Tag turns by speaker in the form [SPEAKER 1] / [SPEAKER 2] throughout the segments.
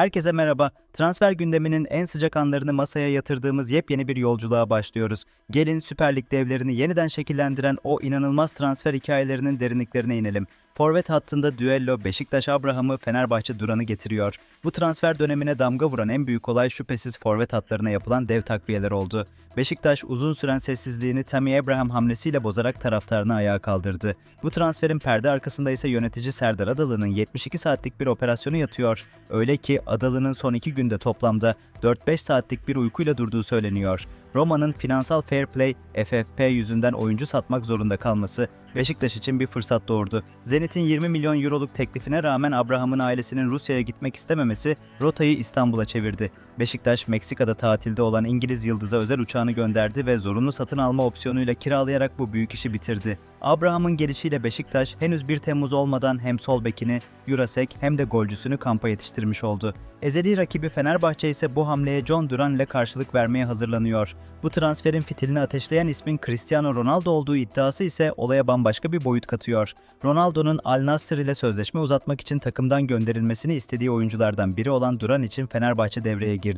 [SPEAKER 1] Herkese merhaba. Transfer gündeminin en sıcak anlarını masaya yatırdığımız yepyeni bir yolculuğa başlıyoruz. Gelin Süper Lig devlerini yeniden şekillendiren o inanılmaz transfer hikayelerinin derinliklerine inelim. Forvet hattında düello Beşiktaş Abraham'ı Fenerbahçe Duran'ı getiriyor. Bu transfer dönemine damga vuran en büyük olay şüphesiz forvet hatlarına yapılan dev takviyeler oldu. Beşiktaş uzun süren sessizliğini Tammy Abraham hamlesiyle bozarak taraftarını ayağa kaldırdı. Bu transferin perde arkasında ise yönetici Serdar Adalı'nın 72 saatlik bir operasyonu yatıyor. Öyle ki Adalı'nın son iki günde toplamda 4-5 saatlik bir uykuyla durduğu söyleniyor. Roma'nın finansal fair play FFP yüzünden oyuncu satmak zorunda kalması Beşiktaş için bir fırsat doğurdu. Zenit'in 20 milyon euroluk teklifine rağmen Abraham'ın ailesinin Rusya'ya gitmek istememesi rotayı İstanbul'a çevirdi. Beşiktaş, Meksika'da tatilde olan İngiliz yıldıza özel uçağını gönderdi ve zorunlu satın alma opsiyonuyla kiralayarak bu büyük işi bitirdi. Abraham'ın gelişiyle Beşiktaş henüz 1 Temmuz olmadan hem sol bekini Jurasek hem de golcüsünü kampa yetiştirmiş oldu. Ezeli rakibi Fenerbahçe ise bu hamleye John Duran ile karşılık vermeye hazırlanıyor. Bu transferin fitilini ateşleyen ismin Cristiano Ronaldo olduğu iddiası ise olaya bambaşka bir boyut katıyor. Ronaldo'nun Al Nassr ile sözleşme uzatmak için takımdan gönderilmesini istediği oyunculardan biri olan Duran için Fenerbahçe devreye girdi.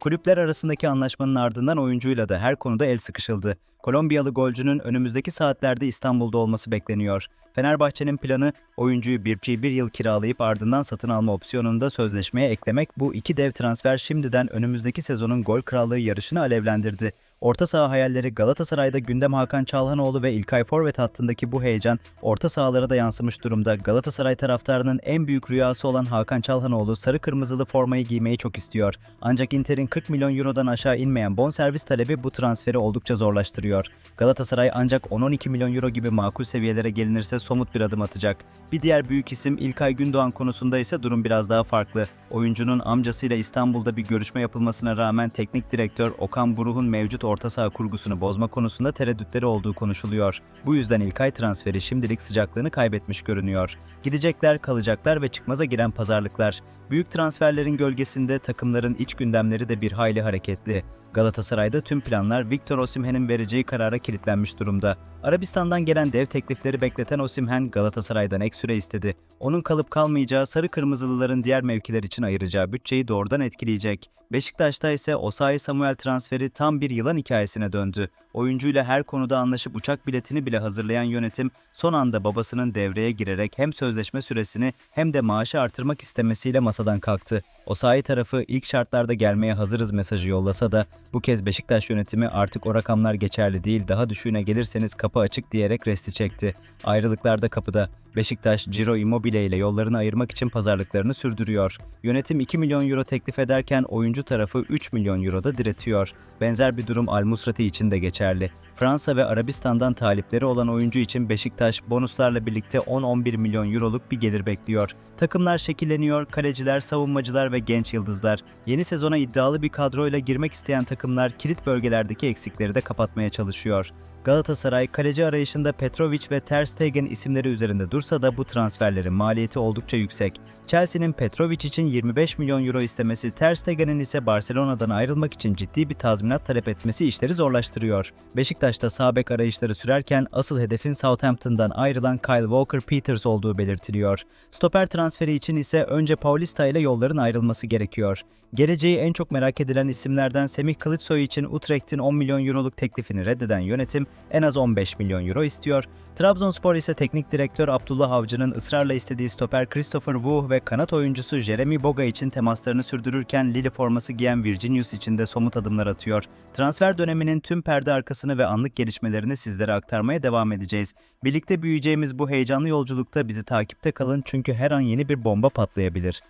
[SPEAKER 1] Kulüpler arasındaki anlaşmanın ardından oyuncuyla da her konuda el sıkışıldı. Kolombiyalı golcünün önümüzdeki saatlerde İstanbul'da olması bekleniyor. Fenerbahçe'nin planı oyuncuyu bir, bir yıl kiralayıp ardından satın alma opsiyonunda sözleşmeye eklemek bu iki dev transfer şimdiden önümüzdeki sezonun gol krallığı yarışını alevlendirdi. Orta saha hayalleri Galatasaray'da gündem Hakan Çalhanoğlu ve İlkay Forvet hattındaki bu heyecan orta sahalara da yansımış durumda. Galatasaray taraftarının en büyük rüyası olan Hakan Çalhanoğlu sarı kırmızılı formayı giymeyi çok istiyor. Ancak Inter'in 40 milyon eurodan aşağı inmeyen bonservis talebi bu transferi oldukça zorlaştırıyor. Galatasaray ancak 10-12 milyon euro gibi makul seviyelere gelinirse somut bir adım atacak. Bir diğer büyük isim İlkay Gündoğan konusunda ise durum biraz daha farklı. Oyuncunun amcasıyla İstanbul'da bir görüşme yapılmasına rağmen teknik direktör Okan Buruk'un mevcut orta saha kurgusunu bozma konusunda tereddütleri olduğu konuşuluyor. Bu yüzden İlkay transferi şimdilik sıcaklığını kaybetmiş görünüyor. Gidecekler, kalacaklar ve çıkmaza giren pazarlıklar. Büyük transferlerin gölgesinde takımların iç gündemleri de bir hayli hareketli. Galatasaray'da tüm planlar Victor Osimhen'in vereceği karara kilitlenmiş durumda. Arabistan'dan gelen dev teklifleri bekleten Osimhen Galatasaray'dan ek süre istedi. Onun kalıp kalmayacağı sarı kırmızılıların diğer mevkiler için ayıracağı bütçeyi doğrudan etkileyecek. Beşiktaş'ta ise Osayi Samuel transferi tam bir yılan hikayesine döndü. Oyuncuyla her konuda anlaşıp uçak biletini bile hazırlayan yönetim son anda babasının devreye girerek hem sözleşme süresini hem de maaşı artırmak istemesiyle masadan kalktı. Osayi tarafı ilk şartlarda gelmeye hazırız mesajı yollasa da bu kez Beşiktaş yönetimi artık o rakamlar geçerli değil daha düşüğüne gelirseniz kapı açık diyerek resti çekti. Ayrılıklarda kapıda. Beşiktaş, Ciro Immobile ile yollarını ayırmak için pazarlıklarını sürdürüyor. Yönetim 2 milyon euro teklif ederken oyuncu tarafı 3 milyon euroda diretiyor. Benzer bir durum Al Musrati için de geçerli. Fransa ve Arabistan'dan talipleri olan oyuncu için Beşiktaş bonuslarla birlikte 10-11 milyon euroluk bir gelir bekliyor. Takımlar şekilleniyor, kaleciler, savunmacılar ve genç yıldızlar. Yeni sezona iddialı bir kadroyla girmek isteyen takımlar kilit bölgelerdeki eksikleri de kapatmaya çalışıyor. Galatasaray kaleci arayışında Petrovic ve Ter Stegen isimleri üzerinde dursa da bu transferlerin maliyeti oldukça yüksek. Chelsea'nin Petrovic için 25 milyon euro istemesi, Ter Stegen'in ise Barcelona'dan ayrılmak için ciddi bir tazminat talep etmesi işleri zorlaştırıyor. Beşiktaş'ta sağ arayışları sürerken asıl hedefin Southampton'dan ayrılan Kyle Walker-Peters olduğu belirtiliyor. Stoper transferi için ise önce Paulista ile yolların ayrılması gerekiyor. Geleceği en çok merak edilen isimlerden Semih Kılıçsoy için Utrecht'in 10 milyon euroluk teklifini reddeden yönetim en az 15 milyon euro istiyor. Trabzonspor ise teknik direktör Abdullah Avcı'nın ısrarla istediği stoper Christopher Wu ve kanat oyuncusu Jeremy Boga için temaslarını sürdürürken Lille forması giyen Virginius için de somut adımlar atıyor. Transfer döneminin tüm perde arkasını ve anlık gelişmelerini sizlere aktarmaya devam edeceğiz. Birlikte büyüyeceğimiz bu heyecanlı yolculukta bizi takipte kalın çünkü her an yeni bir bomba patlayabilir.